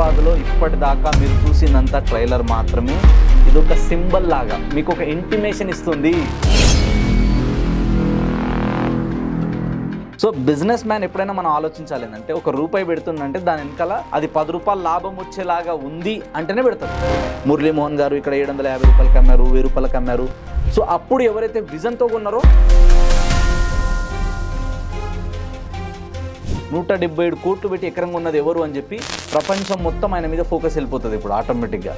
హైదరాబాద్లో ఇప్పటిదాకా మీరు చూసినంత ట్రైలర్ మాత్రమే. ఇది ఒక సింబల్ లాగా మీకు ఒక ఇంటిమేషన్ ఇస్తుంది. సో బిజినెస్ మ్యాన్ ఎప్పుడైనా మనం ఆలోచించాలి ఏంటంటే ఒక రూపాయి పెడుతుందంటే దాని వెనకాల అది పది రూపాయలు లాభం వచ్చేలాగా ఉంది అంటేనే పెడతారు. మురళీమోహన్ గారు ఇక్కడ ఏడు వందల యాభై రూపాయలకి అమ్మారు వెయ్యి రూపాయలకి అమ్మారు సో అప్పుడు ఎవరైతే విజన్తో ఉన్నారో నూట డెబ్బై ఏడు కోట్లు పెట్టి ఎకరంగా ఉన్నది ఎవరు అని చెప్పి ప్రపంచం మొత్తం ఆయన మీద ఫోకస్ వెళ్ళిపోతుంది ఇప్పుడు ఆటోమేటిక్గా.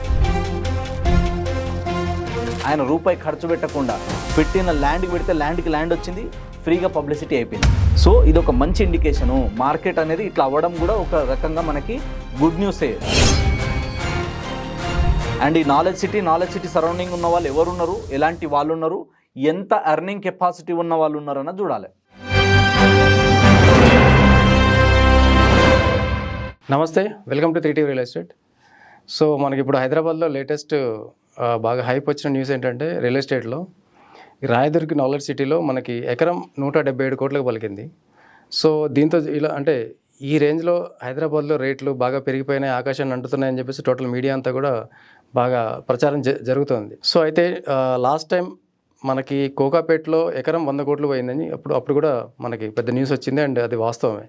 ఆయన రూపాయి ఖర్చు పెట్టకుండా పెట్టిన ల్యాండ్కి పెడితే ల్యాండ్కి ల్యాండ్ వచ్చింది ఫ్రీగా పబ్లిసిటీ అయిపోయింది. సో ఇది ఒక మంచి ఇండికేషను. మార్కెట్ అనేది ఇట్లా అవ్వడం కూడా ఒక రకంగా మనకి గుడ్ న్యూసే. అండ్ ఈ knowledge city knowledge city surrounding ఉన్న వాళ్ళు ఎవరున్నారు? ఎలాంటి వాళ్ళు ఉన్నారు ఎంత ఎర్నింగ్ కెపాసిటీ ఉన్న వాళ్ళు ఉన్నారన్న చూడాలి. నమస్తే. Welcome to three T real estate. So మనకి ఇప్పుడు హైదరాబాద్లో లేటెస్ట్ బాగా హైప్ వచ్చిన న్యూస్ ఏంటంటే రియల్ ఎస్టేట్లో రాయదుర్గి రాయదుర్గ్ నాలెడ్జ్ సిటీలో మనకి ఎకరం నూట డెబ్బై ఏడు కోట్లకు పలికింది. సో దీంతో ఇలా అంటే ఈ రేంజ్లో హైదరాబాద్లో రేట్లు బాగా పెరిగిపోయినాయి ఆకాశాన్ని అంటుతున్నాయని చెప్పేసి టోటల్ మీడియా అంతా కూడా బాగా ప్రచారం జ జరుగుతోంది. సో అయితే లాస్ట్ టైం మనకి కోకాపేట్లో ఎకరం వంద కోట్లు పోయిందని అప్పుడు అప్పుడు కూడా మనకి పెద్ద న్యూస్ వచ్చింది అండ్ అది వాస్తవమే.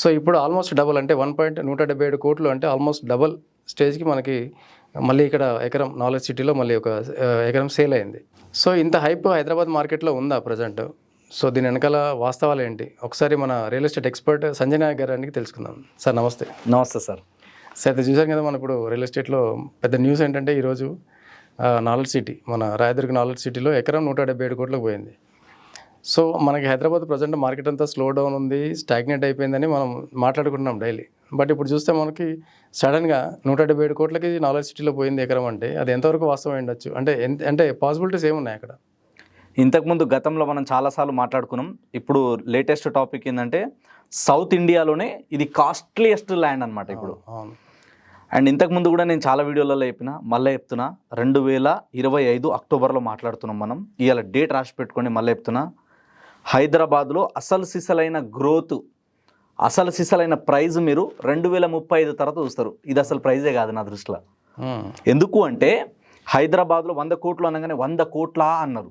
సో ఇప్పుడు ఆల్మోస్ట్ డబుల్ అంటే వన్ పాయింట్ నూట డెబ్బై ఏడు కోట్లు అంటే ఆల్మోస్ట్ డబుల్ స్టేజ్కి మనకి మళ్ళీ ఇక్కడ ఎకరం నాలెడ్జ్ సిటీలో మళ్ళీ ఒక ఎకరం సేల్ అయింది. సో ఇంత హైప్ హైదరాబాద్ మార్కెట్లో ఉందా ప్రజెంట్? సో దీని వెనకాల వాస్తవాలు ఏంటి? ఒకసారి మన real estate expert Sanjay Nayak గారికి తెలుసుకుందాం. సార్ నమస్తే. నమస్తే సార్. సార్ అయితే చూసాం కదా మనం ఇప్పుడు రియల్ ఎస్టేట్లో పెద్ద న్యూస్ ఏంటంటే ఈరోజు నాలెడ్జ్ సిటీ మన రాయదుర్గ్ నాలెడ్జ్ సిటీలో ఎకరం నూట డెబ్బై ఏడు కోట్లకు పోయింది. సో మనకి హైదరాబాద్ ప్రజెంట్ మార్కెట్ అంతా స్లో డౌన్ ఉంది స్టాగ్నేట్ అయిపోయిందని మనం మాట్లాడుకుంటున్నాం డైలీ. బట్ ఇప్పుడు చూస్తే మనకి సడన్గా నూట డెబ్బై ఏడు కోట్లకి నాలెడ్జ్ సిటీలో పోయింది ఎకరం అంటే అది ఎంతవరకు వాస్తవం ఉండొచ్చు? అంటే ఎంత అంటే పాసిబిలిటీస్ ఏమున్నాయి అక్కడ? ఇంతకుముందు గతంలో మనం చాలాసార్లు మాట్లాడుకున్నాం. ఇప్పుడు లేటెస్ట్ టాపిక్ ఏంటంటే సౌత్ ఇండియాలోనే ఇది కాస్ట్లీయెస్ట్ ల్యాండ్ అనమాట ఇప్పుడు. అండ్ ఇంతకుముందు కూడా నేను చాలా వీడియోలలో చెప్పిన మళ్ళీ చెప్తున్నా రెండు వేల ఇరవై ఐదు అక్టోబర్లో మాట్లాడుతున్నాం మనం. ఇవాళ డేట్ రాసి పెట్టుకొని మళ్ళీ చెప్తున్నా హైదరాబాద్లో అసలు సిసలైన గ్రోత్ అసలు సిసలైన ప్రైజ్ మీరు రెండు వేల ముప్పై ఐదు తర్వాత చూస్తారు. ఇది అసలు ప్రైజే కాదు నా దృష్టిలో. ఎందుకు అంటే హైదరాబాద్లో వంద కోట్లు అనగానే వంద కోట్లా అన్నారు.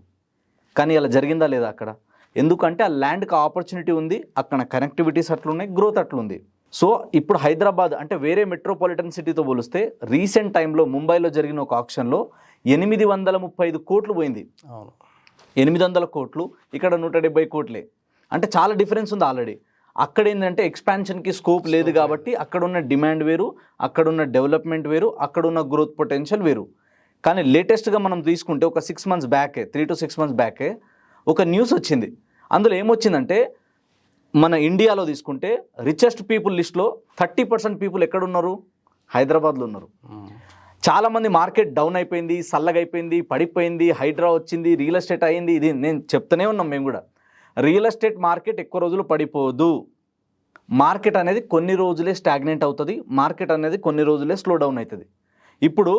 కానీ ఇలా జరిగిందా లేదా అక్కడ? ఎందుకంటే ఆ ల్యాండ్కి ఆపర్చునిటీ ఉంది అక్కడ కనెక్టివిటీస్ అట్లున్నాయి గ్రోత్ అట్లుంది. సో ఇప్పుడు హైదరాబాద్ అంటే వేరే మెట్రోపాలిటన్ సిటీతో పోలిస్తే రీసెంట్ టైంలో ముంబైలో జరిగిన ఒక ఆప్షన్లో ఎనిమిది వందల ముప్పై ఐదు కోట్లు పోయింది. అవును. ఎనిమిది వందల కోట్లు ఇక్కడ నూట డెబ్బై కోట్లే. అంటే చాలా డిఫరెన్స్ ఉంది ఆల్రెడీ. అక్కడ ఏంటంటే ఎక్స్పాన్షన్కి స్కోప్ లేదు కాబట్టి అక్కడ ఉన్న డిమాండ్ వేరు అక్కడ ఉన్న డెవలప్మెంట్ వేరు అక్కడ ఉన్న గ్రోత్ పొటెన్షియల్ వేరు. కానీ లేటెస్ట్గా మనం తీసుకుంటే ఒక సిక్స్ మంత్స్ బ్యాకే త్రీ టు సిక్స్ మంత్స్ బ్యాకే ఒక న్యూస్ వచ్చింది. అందులో ఏమొచ్చిందంటే మన ఇండియాలో తీసుకుంటే రిచెస్ట్ పీపుల్ లిస్ట్లో థర్టీ పర్సెంట్ పీపుల్ ఎక్కడున్నారు? హైదరాబాద్లో ఉన్నారు. చాలామంది మార్కెట్ డౌన్ అయిపోయింది సల్లగైపోయింది అయిపోయింది పడిపోయింది హైడ్రా వచ్చింది రియల్ ఎస్టేట్ అయింది. ఇది నేను చెప్తూనే ఉన్నాం మేము కూడా. రియల్ ఎస్టేట్ మార్కెట్ ఎక్కువ రోజులు పడిపోదు. మార్కెట్ అనేది కొన్ని రోజులే స్టాగ్నెంట్ అవుతుంది మార్కెట్ అనేది కొన్ని రోజులే స్లో డౌన్ అవుతుంది ఇప్పుడు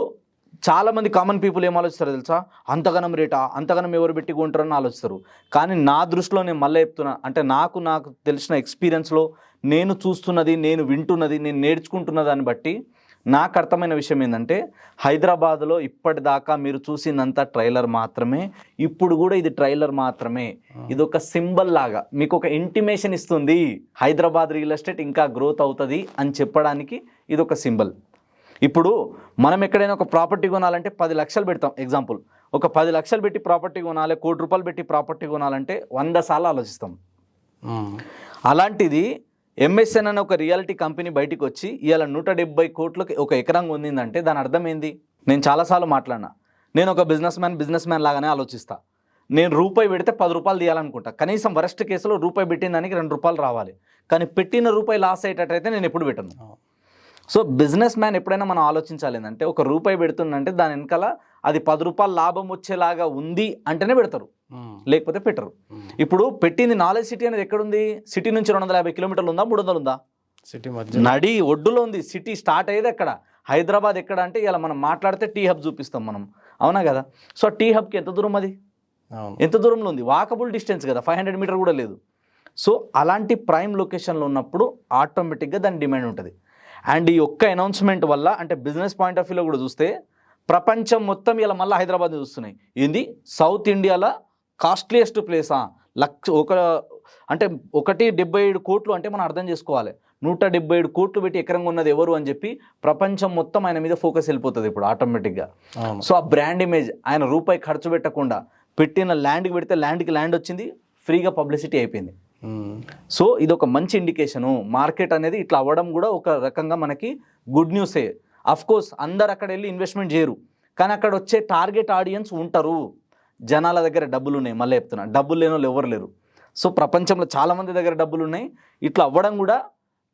చాలామంది కామన్ పీపుల్ ఏం ఆలోచిస్తారు తెలుసా? అంతగనం రేటా? అంతగనం ఎవరు పెట్టి కొంటారని ఆలోచిస్తారు. కానీ నా దృష్టిలో నేను మళ్ళీ చెప్తున్నా అంటే నాకు నాకు తెలిసిన ఎక్స్పీరియన్స్లో నేను చూస్తున్నది నేను వింటున్నది నేను నేర్చుకుంటున్న దాన్ని బట్టి నాకు అర్థమైన విషయం ఏంటంటే హైదరాబాద్లో ఇప్పటిదాకా మీరు చూసిందంతా ట్రైలర్ మాత్రమే ఇప్పుడు కూడా ఇది ట్రైలర్ మాత్రమే. ఇది ఒక సింబల్ లాగా మీకు ఒక ఇంటిమేషన్ ఇస్తుంది హైదరాబాద్ రియల్ ఎస్టేట్ ఇంకా గ్రోత్ అవుతుంది అని చెప్పడానికి ఇది ఒక సింబల్. ఇప్పుడు మనం ఎక్కడైనా ఒక ప్రాపర్టీ కొనాలంటే పది లక్షలు పెడతాం. ఎగ్జాంపుల్ ఒక పది లక్షలు పెట్టి ప్రాపర్టీ కొనాలి కోటి రూపాయలు పెట్టి ప్రాపర్టీ కొనాలంటే వంద సార్లు ఆలోచిస్తాం. అలాంటిది ఎంఎస్ఎన్ అనే ఒక రియాలిటీ కంపెనీ బయటికి వచ్చి ఇవాళ నూట డెబ్బై కోట్లకి ఒక ఎకరం పొందిందంటే దాని అర్థం ఏంది? నేను చాలాసార్లు మాట్లాడినా. నేను ఒక బిజినెస్ మ్యాన్ బిజినెస్ మ్యాన్ లాగానే ఆలోచిస్తా. నేను రూపాయి పెడితే పది రూపాయలు తీయాలనుకుంటా. కనీసం వరస్ట్ కేసులో రూపాయి పెట్టిన దానికి రెండు రూపాయలు రావాలి. కానీ పెట్టిన రూపాయి లాస్ అయ్యేటట్టయితే నేను ఎప్పుడు పెట్టను. సో బిజినెస్ మ్యాన్ ఎప్పుడైనా మనం ఆలోచించాలి ఏంటంటే ఒక రూపాయి పెడుతుందంటే దాని వెనకాల అది పది రూపాయలు లాభం వచ్చేలాగా ఉంది అంటేనే పెడతారు. లేకపోతే పెట్టరు. ఇప్పుడు పెట్టింది నాలెడ్జ్ సిటీ అనేది ఎక్కడుంది? సిటీ నుంచి రెండు వందల యాభై కిలోమీటర్లు ఉందా? మూడు వందలు ఉందా? సిటీ మధ్య నడి ఒడ్డులో ఉంది. సిటీ స్టార్ట్ అయ్యేది ఎక్కడ? హైదరాబాద్ ఎక్కడ అంటే ఇలా మనం మాట్లాడితే టీ హబ్ చూపిస్తాం మనం. అవునా కదా? సో టీ హబ్కి ఎంత దూరం అది? ఎంత దూరంలో ఉంది? వాకబుల్ డిస్టెన్స్ కదా? ఫైవ్ హండ్రెడ్ మీటర్ కూడా లేదు. సో అలాంటి ప్రైమ్ లొకేషన్లో ఉన్నప్పుడు ఆటోమేటిక్గా దాని డిమాండ్ ఉంటుంది. అండ్ ఈ ఒక్క అనౌన్స్మెంట్ వల్ల అంటే బిజినెస్ పాయింట్ ఆఫ్ వ్యూలో కూడా చూస్తే ప్రపంచం మొత్తం ఇలా మళ్ళీ హైదరాబాద్ చూస్తున్నాయి. ఏంది? సౌత్ ఇండియాలో కాస్ట్లీయెస్ట్ ప్లేసా? లక్ష ఒక అంటే ఒకటి డెబ్బై ఏడు కోట్లు అంటే మనం అర్థం చేసుకోవాలి. నూట డెబ్బై ఏడు కోట్లు పెట్టి ఎకరంగా ఉన్నది ఎవరు అని చెప్పి ప్రపంచం మొత్తం ఆయన మీద ఫోకస్ వెళ్ళిపోతుంది ఇప్పుడు ఆటోమేటిక్గా. సో ఆ బ్రాండ్ ఇమేజ్ ఆయన రూపాయి ఖర్చు పెట్టకుండా పెట్టిన ల్యాండ్కి పెడితే ల్యాండ్కి ల్యాండ్ వచ్చింది ఫ్రీగా పబ్లిసిటీ అయిపోయింది. సో ఇది ఒక మంచి ఇండికేషను. మార్కెట్ అనేది ఇట్లా అవ్వడం కూడా ఒక రకంగా మనకి గుడ్ న్యూసే కోర్స్ అందరు అక్కడ వెళ్ళి ఇన్వెస్ట్మెంట్ చేయరు. కానీ అక్కడ వచ్చే టార్గెట్ ఆడియన్స్ ఉంటారు. జనాల దగ్గర డబ్బులు ఉన్నాయి. మళ్ళీ చెప్తున్నా డబ్బులు లేని వాళ్ళు ఎవరు లేరు. సో ప్రపంచంలో చాలామంది దగ్గర డబ్బులు ఉన్నాయి. ఇట్లా అవ్వడం కూడా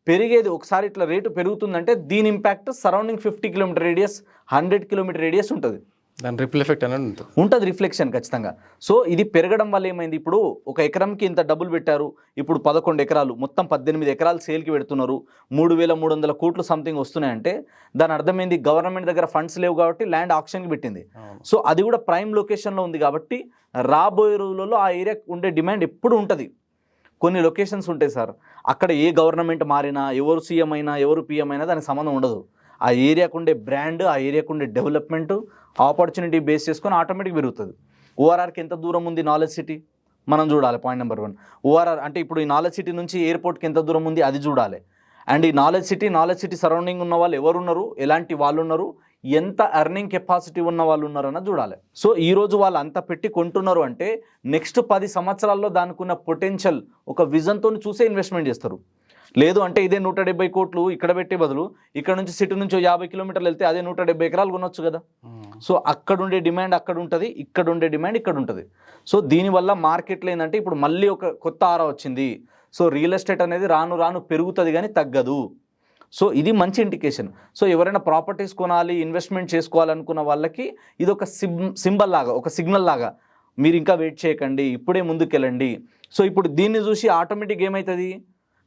పెరిగేది ఒకసారి ఇట్లా రేటు పెరుగుతుందంటే దీని impact surrounding fifty kilometre radius hundred kilometre radius ఉంటుంది. దాని రిపుల్ ఎఫెక్ట్ అనేది ఉంటుంది. ఉంటుంది రిఫ్లెక్షన్ ఖచ్చితంగా. సో ఇది పెరగడం వల్ల ఏమైంది? ఇప్పుడు ఒక ఎకరంకి ఇంత డబ్బులు పెట్టారు. ఇప్పుడు పదకొండు ఎకరాలు మొత్తం పద్దెనిమిది ఎకరాలు సేల్కి పెడుతున్నారు. మూడు వేల మూడు వందల కోట్లు సంథింగ్ వస్తున్నాయంటే దాని అర్థమైంది గవర్నమెంట్ దగ్గర ఫండ్స్ లేవు కాబట్టి ల్యాండ్ ఆప్షన్కి పెట్టింది. సో అది కూడా ప్రైమ్ లొకేషన్లో ఉంది కాబట్టి రాబోయే రోజులలో ఆ ఏరియా ఉండే డిమాండ్ ఎప్పుడు ఉంటుంది? కొన్ని లొకేషన్స్ ఉంటాయి సార్. అక్కడ ఏ గవర్నమెంట్ మారినా ఎవరు సీఎం అయినా ఎవరు పిఎం అయినా దానికి సంబంధం ఉండదు. ఆ ఏరియాకు ఉండే బ్రాండ్ ఆ ఏరియాకు ఉండే డెవలప్మెంట్ ఆపర్చునిటీ బేస్ చేసుకొని ఆటోమేటిక్ పెరుగుతుంది. ఓఆర్ఆర్కి ఎంత దూరం ఉంది నాలెడ్జ్ సిటీ? మనం చూడాలి పాయింట్ నెంబర్ వన్ ఓఆర్ఆర్ అంటే ఇప్పుడు ఈ నాలెడ్జ్ సిటీ నుంచి ఎయిర్పోర్ట్కి ఎంత దూరం ఉంది అది చూడాలి. అండ్ ఈ knowledge city knowledge city surrounding ఉన్న వాళ్ళు ఎవరున్నారు? ఎలాంటి వాళ్ళు ఉన్నారు ఎంత ఎర్నింగ్ కెపాసిటీ ఉన్న వాళ్ళు ఉన్నారన్న చూడాలి. సో ఈరోజు వాళ్ళు అంత పెట్టి కొంటున్నారు అంటే నెక్స్ట్ పది సంవత్సరాల్లో దానికి ఉన్న పొటెన్షియల్ ఒక విజన్తో చూసే ఇన్వెస్ట్మెంట్ చేస్తారు. లేదు అంటే ఇదే నూట డెబ్బై కోట్లు ఇక్కడ పెట్టే బదులు ఇక్కడ నుంచి సిటీ నుంచి యాభై కిలోమీటర్లు వెళ్తే అదే నూట డెబ్బై ఎకరాలు కొనొచ్చు కదా. మ్మ్. సో అక్కడ ఉండే డిమాండ్ అక్కడ ఉంటుంది ఇక్కడ ఉండే డిమాండ్ ఇక్కడ ఉంటుంది. సో దీనివల్ల మార్కెట్లో ఏంటంటే ఇప్పుడు మళ్ళీ ఒక కొత్త ఆరా వచ్చింది. సో రియల్ ఎస్టేట్ అనేది రాను రాను పెరుగుతుంది కానీ తగ్గదు. సో ఇది మంచి ఇండికేషన్. సో ఎవరైనా ప్రాపర్టీస్ కొనాలి ఇన్వెస్ట్మెంట్ చేసుకోవాలనుకున్న వాళ్ళకి ఇది ఒక సిమ్ సింబల్ లాగా ఒక సిగ్నల్ లాగా మీరు ఇంకా వెయిట్ చేయకండి ఇప్పుడే ముందుకెళ్ళండి. సో ఇప్పుడు దీన్ని చూసి ఆటోమేటిక్ ఏమవుతుంది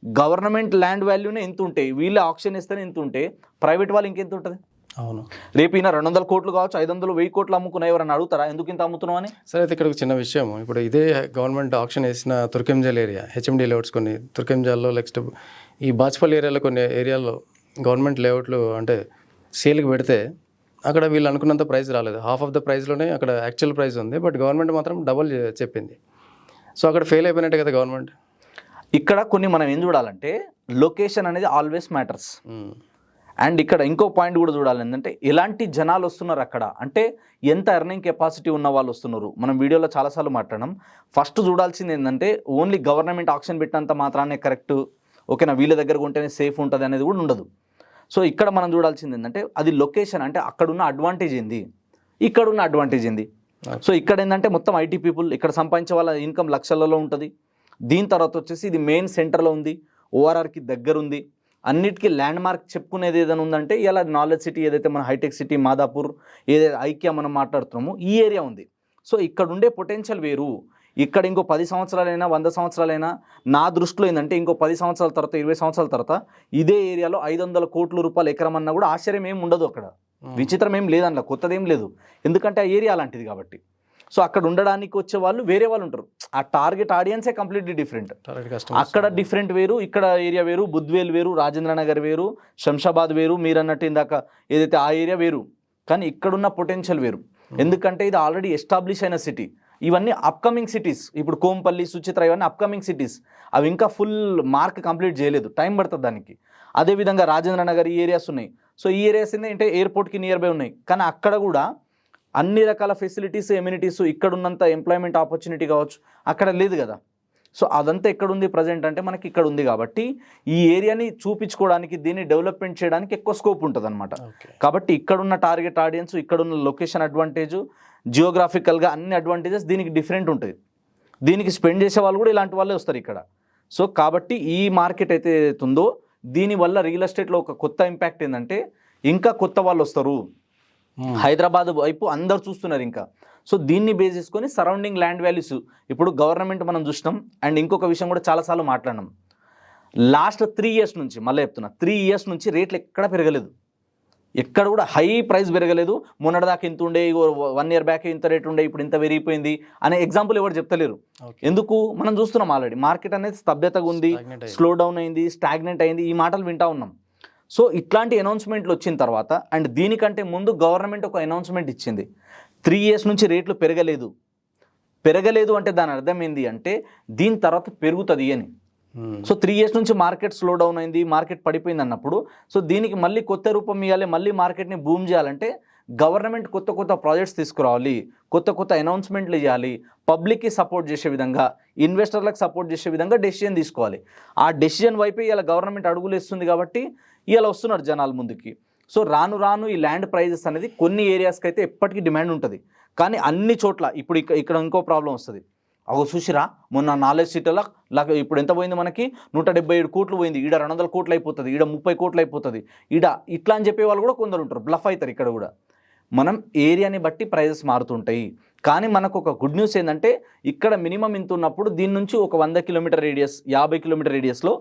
గవర్నమెంట్ ల్యాండ్ వాల్యూనే ఎంత ఉంటాయి వీళ్ళు ఆప్షన్ ఇస్తేనే ఎంత ఉంటే ప్రైవేట్ వాళ్ళు ఇంకెంత ఉంటుంది? అవును. రేపు ఈయన రెండు వందల కోట్లు కావచ్చు ఐదు వందలు వెయ్యి కోట్లు అమ్ముకున్నా ఎవరన్నా అడుగుతారా? ఎందుకు ఇంత అమ్ముతున్నావు అని? సరే అయితే ఇక్కడ ఒక చిన్న విషయం. ఇప్పుడు ఇదే గవర్నమెంట్ ఆప్షన్ వేసిన తుర్కెంజాల్ ఏరియా హెచ్ఎండి లేఅవుట్స్ కొన్ని తుర్కెంజాల్లో నెక్స్ట్ ఈ బాచ్పల్లి ఏరియాలో కొన్ని ఏరియాల్లో గవర్నమెంట్ లేఅవుట్లు అంటే సేల్కి పెడితే అక్కడ వీళ్ళు అనుకున్నంత ప్రైస్ రాలేదు. హాఫ్ ఆఫ్ ద ప్రైస్లోనే అక్కడ యాక్చువల్ ప్రైస్ ఉంది బట్ గవర్నమెంట్ మాత్రం డబల్ చెప్పింది. సో అక్కడ ఫెయిల్ అయిపోయినట్టే కదా గవర్నమెంట్? ఇక్కడ కొన్ని మనం ఏం చూడాలంటే లొకేషన్ అనేది ఆల్వేస్ మ్యాటర్స్ అండ్ ఇక్కడ ఇంకో పాయింట్ కూడా చూడాలి ఏంటంటే ఎలాంటి జనాలు వస్తున్నారు అక్కడ? అంటే ఎంత ఎర్నింగ్ కెపాసిటీ ఉన్న వాళ్ళు వస్తున్నారు? మనం వీడియోలో చాలాసార్లు మాట్లాడడం ఫస్ట్ చూడాల్సింది ఏంటంటే ఓన్లీ గవర్నమెంట్ ఆప్షన్ పెట్టినంత మాత్రానే కరెక్ట్ ఓకేనా? వీళ్ళ దగ్గర ఉంటేనే సేఫ్ ఉంటుంది అనేది కూడా ఉండదు. సో ఇక్కడ మనం చూడాల్సింది ఏంటంటే అది లొకేషన్ అంటే అక్కడ ఉన్న అడ్వాంటేజ్ ఏంది? ఇక్కడ ఉన్న అడ్వాంటేజ్ ఏంది సో ఇక్కడ ఏంటంటే మొత్తం ఐటీ పీపుల్ ఇక్కడ సంపాదించే వాళ్ళ ఇన్కమ్ లక్షలలో ఉంటుంది. దీని తర్వాత వచ్చేసి ఇది మెయిన్ సెంటర్లో ఉంది ఓఆర్ఆర్కి దగ్గర ఉంది. అన్నిటికీ ల్యాండ్ మార్క్ చెప్పుకునేది ఏదైనా ఉందంటే ఇలా నాలెడ్జ్ సిటీ ఏదైతే మన హైటెక్ సిటీ మాదాపూర్ ఏదైతే ఐక్య మనం మాట్లాడుతున్నామో ఈ ఏరియా ఉంది. సో ఇక్కడ ఉండే పొటెన్షియల్ వేరు. ఇక్కడ ఇంకో పది సంవత్సరాలైనా వంద సంవత్సరాలైనా నా దృష్టిలో ఏంటంటే ఇంకో పది సంవత్సరాల తర్వాత ఇరవై సంవత్సరాల తర్వాత ఇదే ఏరియాలో ఐదు వందల కోట్ల రూపాయలు ఎకరం అన్నా కూడా ఆశ్చర్యం ఏం ఉండదు అక్కడ. విచిత్రం ఏం లేదన్న కొత్తదేం లేదు. ఎందుకంటే ఆ ఏరియా అలాంటిది కాబట్టి. సో అక్కడ ఉండడానికి వచ్చే వాళ్ళు వేరే వాళ్ళు ఉంటారు. ఆ టార్గెట్ ఆడియన్సే కంప్లీట్లీ డిఫరెంట్ అక్కడ డిఫరెంట్ వేరు ఇక్కడ ఏరియా వేరు బుద్వేల్ వేరు రాజేంద్ర నగర్ వేరు శంషాబాద్ వేరు మీరు అన్నట్టు ఇందాక ఏదైతే ఆ ఏరియా వేరు. కానీ ఇక్కడున్న పొటెన్షియల్ వేరు. ఎందుకంటే ఇది ఆల్రెడీ ఎస్టాబ్లిష్ అయిన సిటీ ఇవన్నీ అప్కమింగ్ సిటీస్ ఇప్పుడు కోంపల్లి సుచిత్ర ఇవన్నీ అప్కమింగ్ సిటీస్ అవి ఇంకా ఫుల్ మార్క్ కంప్లీట్ చేయలేదు. టైం పడుతుంది దానికి. అదేవిధంగా రాజేంద్ర నగర్ ఈ ఏరియాస్ ఉన్నాయి. సో ఈ ఏరియాస్ ఏంటంటే ఎయిర్పోర్ట్కి నియర్ బై ఉన్నాయి. కానీ అక్కడ కూడా అన్ని రకాల ఫెసిలిటీస్ ఎమ్యూనిటీస్ ఇక్కడ ఉన్నంత ఎంప్లాయ్మెంట్ ఆపర్చునిటీ కావచ్చు. అక్కడ లేదు కదా. సో అదంతా ఎక్కడ ఉంది ప్రజెంట్ అంటే మనకి ఇక్కడ ఉంది కాబట్టి ఈ ఏరియాని చూపించుకోవడానికి దీన్ని డెవలప్మెంట్ చేయడానికి ఎక్కువ స్కోప్ ఉంటుంది అనమాట కాబట్టి ఇక్కడున్న టార్గెట్ ఆడియన్స్ ఇక్కడున్న లొకేషన్ అడ్వాంటేజ్ జియోగ్రాఫికల్గా అన్ని అడ్వాంటేజెస్ దీనికి డిఫరెంట్ ఉంటుంది దీనికి స్పెండ్ చేసే వాళ్ళు కూడా ఇలాంటి వాళ్ళే వస్తారు ఇక్కడ. సో కాబట్టి ఈ మార్కెట్ అయితే ఉందో దీనివల్ల రియల్ ఎస్టేట్లో ఒక కొత్త ఇంపాక్ట్ ఏంటంటే ఇంకా కొత్త వాళ్ళు వస్తారు. హైదరాబాద్ వైపు అందరు చూస్తున్నారు ఇంకా. సో దీన్ని బేస్ చేసుకొని సరౌండింగ్ ల్యాండ్ వాల్యూస్ ఇప్పుడు గవర్నమెంట్ మనం చూసినాం అండ్ ఇంకొక విషయం కూడా చాలాసార్లు మాట్లాడినాం. లాస్ట్ త్రీ ఇయర్స్ నుంచి మళ్ళీ చెప్తున్నా త్రీ ఇయర్స్ నుంచి రేట్లు ఎక్కడ పెరగలేదు. ఎక్కడ కూడా హై ప్రైస్ పెరగలేదు. మొన్నటిదాకా ఇంత ఉండే వన్ ఇయర్ బ్యాక్ ఇంత రేట్ ఉండే ఇప్పుడు ఇంత పెరిగిపోయింది అనే ఎగ్జాంపుల్ ఎవరు చెప్తలేరు. ఎందుకు? మనం చూస్తున్నాం ఆల్రెడీ మార్కెట్ అనేది స్తబ్దతగా ఉంది. స్లో డౌన్ అయింది స్టాగ్నెంట్ అయింది ఈ మాటలు వింటా ఉన్నాం. సో ఇట్లాంటి అనౌన్స్మెంట్లు వచ్చిన తర్వాత అండ్ దీనికంటే ముందు గవర్నమెంట్ ఒక అనౌన్స్మెంట్ ఇచ్చింది. త్రీ ఇయర్స్ నుంచి రేట్లు పెరగలేదు. పెరగలేదు అంటే దాని అర్థం ఏంది అంటే దీని తర్వాత పెరుగుతుంది అని. సో త్రీ ఇయర్స్ నుంచి మార్కెట్ స్లో డౌన్ అయింది మార్కెట్ పడిపోయింది అన్నప్పుడు సో దీనికి మళ్ళీ కొత్త రూపం ఇవ్వాలి మళ్ళీ మార్కెట్ని బూమ్ చేయాలంటే గవర్నమెంట్ కొత్త కొత్త ప్రాజెక్ట్స్ తీసుకురావాలి కొత్త కొత్త అనౌన్స్మెంట్లు ఇవ్వాలి పబ్లిక్కి సపోర్ట్ చేసే విధంగా ఇన్వెస్టర్లకు సపోర్ట్ చేసే విధంగా డెసిజన్ తీసుకోవాలి. ఆ డెసిజన్ వైపే ఇలా గవర్నమెంట్ అడుగులు ఇస్తుంది కాబట్టి ఇలా వస్తున్నారు జనాల ముందుకి. సో రాను రాను ఈ ల్యాండ్ ప్రైజెస్ అనేది కొన్ని ఏరియాస్కి అయితే ఎప్పటికీ డిమాండ్ ఉంటుంది. కానీ అన్ని చోట్ల ఇప్పుడు ఇక్కడ ఇక్కడ ఇంకో ప్రాబ్లం వస్తుంది. అగో చూసిరా మొన్న నాలుగు సీట్ల లాగా ఇప్పుడు ఎంత పోయింది మనకి? నూట డెబ్బై ఏడు కోట్లు పోయింది. ఈడ రెండు వందల కోట్లు అయిపోతుంది ఈడ ముప్పై కోట్లు అయిపోతుంది. ఈడ ఇట్లా అని చెప్పే వాళ్ళు కూడా కొందరు ఉంటారు. బ్లఫ్ అవుతారు ఇక్కడ కూడా. మనం ఏరియాని బట్టి ప్రైజెస్ మారుతుంటాయి. కానీ మనకు ఒక గుడ్ న్యూస్ ఏంటంటే ఇక్కడ మినిమం ఇంత ఉన్నప్పుడు దీని నుంచి ఒక వంద కిలోమీటర్ రేడియస్ యాభై కిలోమీటర్ రేడియస్లో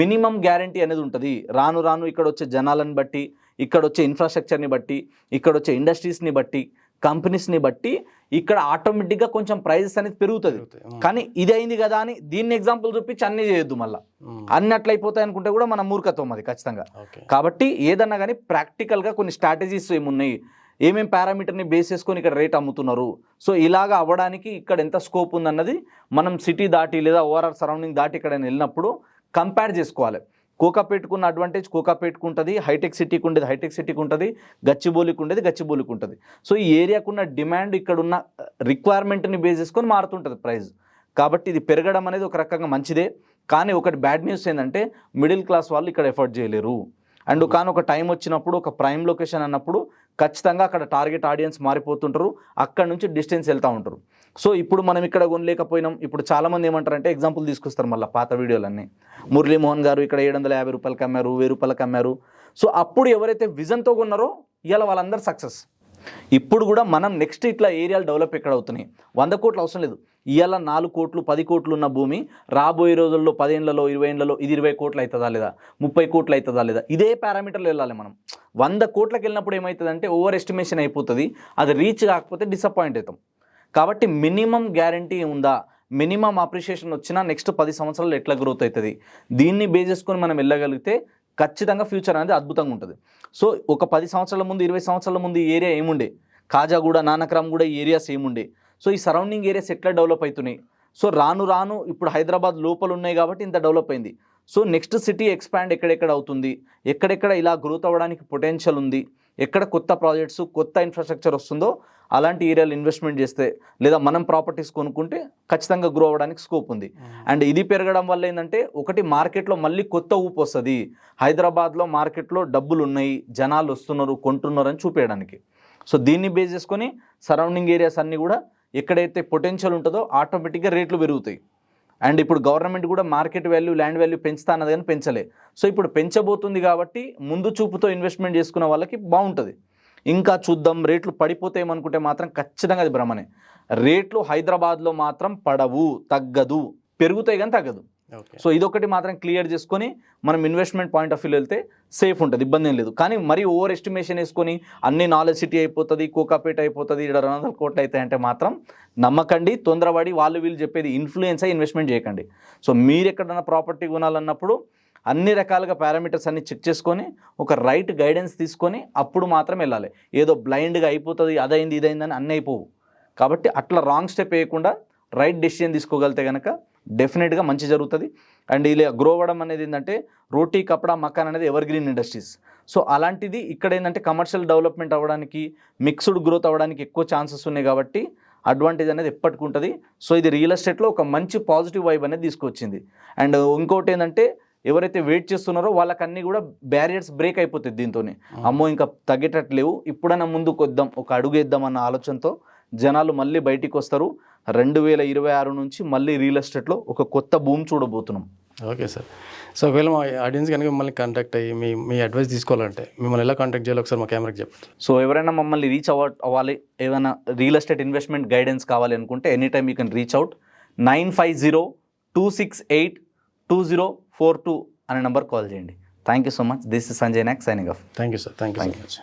మినిమం గ్యారంటీ అనేది ఉంటుంది. రాను రాను ఇక్కడ వచ్చే జనాలను బట్టి ఇక్కడ వచ్చే ఇన్ఫ్రాస్ట్రక్చర్ని బట్టి ఇక్కడ వచ్చే ఇండస్ట్రీస్ని బట్టి కంపెనీస్ని బట్టి ఇక్కడ ఆటోమేటిక్గా కొంచెం ప్రైజెస్ అనేది పెరుగుతుంది. కానీ ఇది అయింది కదా అని దీన్ని ఎగ్జాంపుల్ చూపించి అన్నీ చేయొద్దు మళ్ళీ. అన్ని అట్లా అయిపోతాయి అనుకుంటే కూడా మన మూర్ఖత్వం అది ఖచ్చితంగా. కాబట్టి ఏదన్నా కానీ ప్రాక్టికల్గా కొన్ని స్ట్రాటజీస్ ఏమున్నాయి? ఏమేం పారామీటర్ని బేస్ చేసుకొని ఇక్కడ రేట్ అమ్ముతున్నారు? సో ఇలాగా అవ్వడానికి ఇక్కడ ఎంత స్కోప్ ఉందన్నది మనం సిటీ దాటి లేదా ఓవరాల్ సరౌండింగ్ దాటి ఇక్కడ వెళ్ళినప్పుడు కంపేర్ చేసుకోవాలి. కోకాపేట్కున్న అడ్వాంటేజ్ కోకాపేట్కు ఉంటుంది హైటెక్ సిటీకి ఉండేది హైటెక్ సిటీకి ఉంటుంది గచ్చిబౌలికి ఉండేది గచ్చిబౌలికి ఉంటుంది. సో ఈ ఏరియాకున్న డిమాండ్ ఇక్కడ ఉన్న రిక్వైర్మెంట్ని బేస్ చేసుకొని మారుతుంటుంది ప్రైస్. కాబట్టి ఇది పెరగడం అనేది ఒక రకంగా మంచిదే. కానీ ఒకటి బ్యాడ్ న్యూస్ ఏంటంటే మిడిల్ క్లాస్ వాళ్ళు ఇక్కడ ఎఫర్ట్ చేయలేరు. అండ్ కానీ ఒక టైం వచ్చినప్పుడు ఒక ప్రైమ్ లొకేషన్ అన్నప్పుడు ఖచ్చితంగా అక్కడ టార్గెట్ ఆడియన్స్ మారిపోతుంటారు. అక్కడ నుంచి డిస్టెన్స్ వెళ్తూ ఉంటారు. సో ఇప్పుడు మనం ఇక్కడ కొనలేకపోయినాం. ఇప్పుడు చాలామంది ఏమంటారంటే ఎగ్జాంపుల్ తీసుకొస్తారు మళ్ళీ పాత వీడియోలన్నీ. మురళీమోహన్ గారు ఇక్కడ ఏడు వందల యాభై రూపాయలకి అమ్మారు వెయ్యి రూపాయలకి అమ్మారు. సో అప్పుడు ఎవరైతే విజన్తో కొన్నారో ఇవాళ వాళ్ళందరూ సక్సెస్. ఇప్పుడు కూడా మనం నెక్స్ట్ ఇట్లా ఏరియాలు డెవలప్ ఎక్కడ అవుతున్నాయి? వంద కోట్లు అవసరం లేదు. ఇవాళ నాలుగు కోట్లు పది కోట్లు ఉన్న భూమి రాబోయే రోజుల్లో పదేళ్ళలో ఇరవై ఏళ్ళలో ఇది ఇరవై కోట్లు అవుతుందా లేదా? ముప్పై కోట్లు అవుతుందా లేదా? ఇదే పారామీటర్లు వెళ్ళాలి మనం. వంద కోట్లకు వెళ్ళినప్పుడు ఏమవుతుందంటే ఓవర్ ఎస్టిమేషన్ అయిపోతుంది. అది రీచ్ కాకపోతే డిసప్పాయింట్ అవుతాం. కాబట్టి మినిమం గ్యారంటీ ఉందా? మినిమం అప్రిషియేషన్ వచ్చినా నెక్స్ట్ పది సంవత్సరాలు ఎట్లా గ్రోత్ అవుతుంది? దీన్ని బేస్ చేసుకొని మనం వెళ్ళగలిగితే ఖచ్చితంగా ఫ్యూచర్ అనేది అద్భుతంగా ఉంటుంది. సో ఒక పది సంవత్సరాల ముందు ఇరవై సంవత్సరాల ముందు ఈ ఏరియా ఏముండే? కాజాగూడ నానక్రామ్ కూడా ఏరియాస్ ఏముండే? సో ఈ సరౌండింగ్ ఏరియాస్ ఎట్లా డెవలప్ అవుతున్నాయి సో రాను రాను ఇప్పుడు హైదరాబాద్ లోపల ఉన్నాయి కాబట్టి ఇంత డెవలప్ అయింది. సో నెక్స్ట్ సిటీ ఎక్స్పాండ్ ఎక్కడెక్కడ అవుతుంది? ఎక్కడెక్కడ ఇలా గ్రోత్ అవ్వడానికి పొటెన్షియల్ ఉంది? ఎక్కడ కొత్త ప్రాజెక్ట్స్ కొత్త ఇన్ఫ్రాస్ట్రక్చర్ వస్తుందో అలాంటి ఏరియాలు ఇన్వెస్ట్మెంట్ చేస్తే లేదా మనం ప్రాపర్టీస్ కొనుక్కుంటే ఖచ్చితంగా గ్రో అవ్వడానికి స్కోప్ ఉంది. అండ్ ఇది పెరగడం వల్ల ఏంటంటే ఒకటి మార్కెట్లో మళ్ళీ కొత్త ఊపు వస్తుంది. హైదరాబాద్లో మార్కెట్లో డబ్బులు ఉన్నాయి జనాలు వస్తున్నారు కొంటున్నారు అని చూపించడానికి సో దీన్ని బేస్ చేసుకొని సరౌండింగ్ ఏరియాస్ అన్నీ కూడా ఎక్కడైతే పొటెన్షియల్ ఉంటుందో ఆటోమేటిక్గా రేట్లు పెరుగుతాయి. అండ్ ఇప్పుడు గవర్నమెంట్ కూడా మార్కెట్ వాల్యూ ల్యాండ్ వాల్యూ పెంచుతా అన్నది కానీ పెంచలే. సో ఇప్పుడు పెంచబోతుంది కాబట్టి ముందు చూపుతో ఇన్వెస్ట్మెంట్ చేసుకున్న వాళ్ళకి బాగుంటుంది. ఇంకా చూద్దాం రేట్లు పడిపోతాయేమనుకుంటే మాత్రం ఖచ్చితంగా అది భ్రమనే. రేట్లు హైదరాబాద్లో మాత్రం పడవు తగ్గదు. పెరుగుతాయి కానీ తగ్గదు. సో ఇదొకటి మాత్రం క్లియర్ చేసుకొని మనం ఇన్వెస్ట్మెంట్ పాయింట్ ఆఫ్ వ్యూ వెళ్తే సేఫ్ ఉంటుంది ఇబ్బంది ఏం లేదు. కానీ మరీ ఓవర్ ఎస్టిమేషన్ వేసుకొని అన్ని నాలెడ్జ్ సిటీ అయిపోతుంది కోకాపేట అయిపోతుంది ఇక్కడ రెండు వందల కోట్లు అవుతాయంటే మాత్రం నమ్మకండి తొందరపడి వాళ్ళు వీళ్ళు చెప్పేది ఇన్ఫ్లుయెన్స్ అయ్యి ఇన్వెస్ట్మెంట్ చేయకండి. సో మీరు ఎక్కడైనా ప్రాపర్టీ కొనాలన్నప్పుడు అన్ని రకాలుగా పారామీటర్స్ అన్ని చెక్ చేసుకొని ఒక రైట్ గైడెన్స్ తీసుకొని అప్పుడు మాత్రం వెళ్ళాలి. ఏదో బ్లైండ్గా అయిపోతుంది అదైంది ఇదైందని అన్నీ అయిపోవు. కాబట్టి అట్లా రాంగ్ స్టెప్ వేయకుండా రైట్ డెసిషన్ తీసుకోగలితే కనుక డెఫినెట్గా మంచి జరుగుతుంది. అండ్ ఇలా గ్రో అవ్వడం అనేది ఏంటంటే రోటీ కపడా మకాన్ అనేది ఎవర్ గ్రీన్ ఇండస్ట్రీస్ సో అలాంటిది ఇక్కడ ఏంటంటే కమర్షియల్ డెవలప్మెంట్ అవ్వడానికి మిక్స్డ్ గ్రోత్ అవ్వడానికి ఎక్కువ ఛాన్సెస్ ఉన్నాయి కాబట్టి అడ్వాంటేజ్ అనేది ఎప్పటికి ఉంటుంది సో ఇది రియల్ ఎస్టేట్లో ఒక మంచి పాజిటివ్ వైబ్ అనేది తీసుకొచ్చింది. అండ్ ఇంకోటి ఏంటంటే ఎవరైతే వెయిట్ చేస్తున్నారో వాళ్ళకన్నీ కూడా బ్యారియర్స్ బ్రేక్ అయిపోతుంది దీంతో అమ్మో ఇంకా తగ్గేటట్లేవు. ఇప్పుడైనా ముందుకు వద్దాం ఒక అడుగు వేద్దాం అన్న ఆలోచనతో జనాలు మళ్ళీ బయటికి వస్తారు రెండు వేల ఇరవై ఆరు నుంచి మళ్ళీ రియల్ ఎస్టేట్లో ఒక కొత్త భూమి చూడబోతున్నాం. Okay sir. సో ఒకవేళ మా ఆడియన్స్ కనుక మిమ్మల్ని కాంటాక్ట్ అయ్యి మీ మీ అడ్వైస్ తీసుకోవాలంటే మిమ్మల్ని ఎలా కాంటాక్ట్ చేయాలి ఒకసారి మా కెమెరాకి చెప్పండి. సో ఎవరైనా మమ్మల్ని రీచ్ అవ్వ అవ్వాలి ఏమైనా రియల్ ఎస్టేట్ ఇన్వెస్ట్మెంట్ గైడెన్స్ కావాలి అనుకుంటే any time you can reach out nine five zero two six eight two zero four two అనే నెంబర్ కాల్ చేయండి. Thank you so much this is Sanjay Nayak signing off thank you sir thank you so much